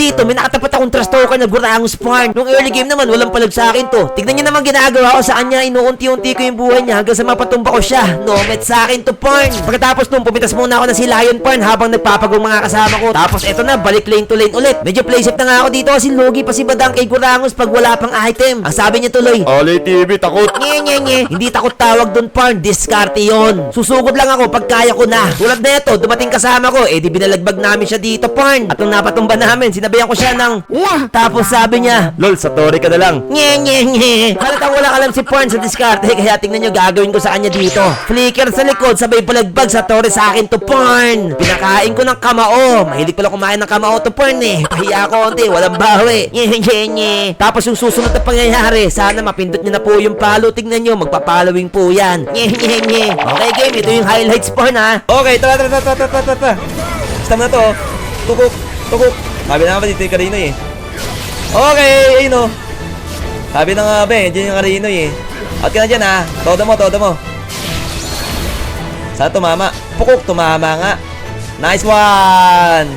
dito, may nakatapat akong trust talker na Gurangos Parn. Nung early game naman, walang palag sa akin to. Tignan niyo naman ginagawa ko sa kanya, inuunti-unti ko yung buhay niya hanggang sa mapatumba ko siya. No, met sa akin to Parn. Pagkatapos nung pumitas muna ako ng si Lion Parn habang nagpapagong mga kasama ko. Tapos eto na, balik lane to lane ulit. Medyo playsafe na nga ako dito kasi logi pa si Badang kay Gurangos pag wala pang item. Ang sabi niya tuloy, Olay TV, takot. Nye, nye, nye. Hindi takot tawag doon, Parn. Diskarte yon. Susugod lang ako pag kaya ko na. Tulad na ito, dumating kasama ko, eh di binalagbag namin siya dito, Parn. At nung napatumba namin, sinabihan ko siya ng, Lah! Tapos sabi niya, Lol, sa tori ka na lang. Nye, nye, nye. Halatang wala alam si Parn sa diskarte, kaya tingnan nyo gagawin ko sa kanya dito. Flicker sa likod, sabay balagbag sa tore sa akin to, Parn. Pinakain ko ng kamao. Mahilig pala kumain ng kamao to, Parn eh. Pahiya ko konti, walang bawi. Nye, nye, nye. Tapos yung susunod na pangyayari, sana mapindot nyo na po yung palo. Tingnan nyo, magpa-following po yan. Nye, nye, nye. Okay, game, ito yung highlights, Parn ha. Okay, tara, tara, tara, tara, tara, tara. Basta mo na to. oh. Tukok, tukok. Sabi na nga ba dito yung karino eh. Okay, ayun o. Sabi na nga ba eh, dyan yung karino eh. Out ka na dyan ha. Todo mo, todo mo. Sana tumama. Pukok, tumama nga. Nice one!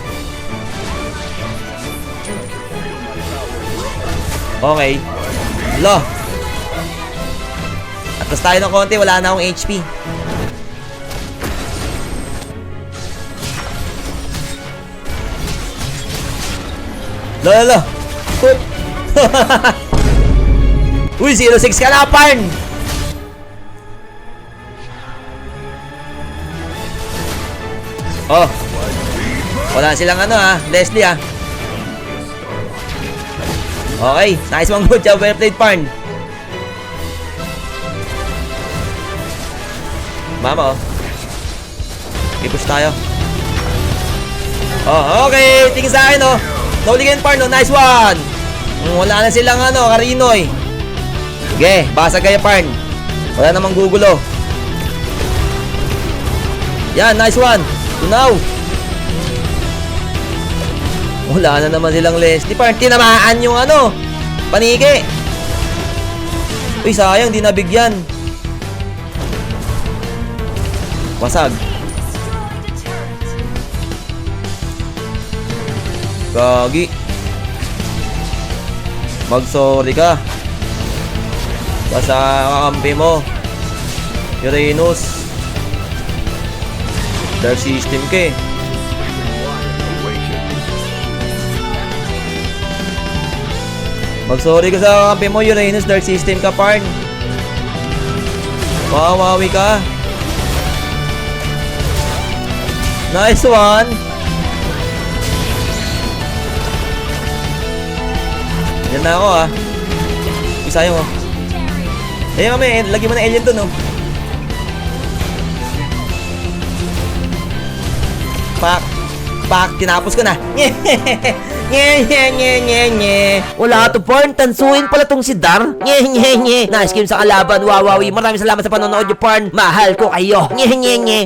Okay. Lo. Atas tayo ng konti, wala na akong HP. Lo, lo, lo. Hoop. Uy, 06 ka na, Parn! Oh. Wala silang ano ah, Leslie ah. Okay, nice one good job, well played, Parn. Mama oh. I-push tayo. Oh, okay. Tingin sa akin, oh. Par, no. Nice one. Mm, wala na silang, ano, karinoy. Sige, basa kayo, Parn. Wala namang gugulo. Yan, nice one. Tunaw. Wala na naman silang Leslie. Parn, tinamaan yung, ano, paniki. Uy, sayang, di nabigyan. Wasag. Gagi. Mag-sorry ka. Basta kakampi mo. Uranus. Dark system ka eh. Mag-sorry ka sa kakampi mo, Uranus. Dark system ka, Parn. Mawawi ka. Nice one. Yan na ako ah. Isa yung oh. Eh mami, lagi mo na alien dun oh. Pak. Pak, tinapos ko na. Nye, nye, nye, nye, nye. Wala to Parn, tansuin pala tong si Dar. Nye, nye, nye. Nice game sa kalaban, wawawi. Maraming salamat sa panonood nyo, Parn. Mahal ko kayo. Nye, nye, nye.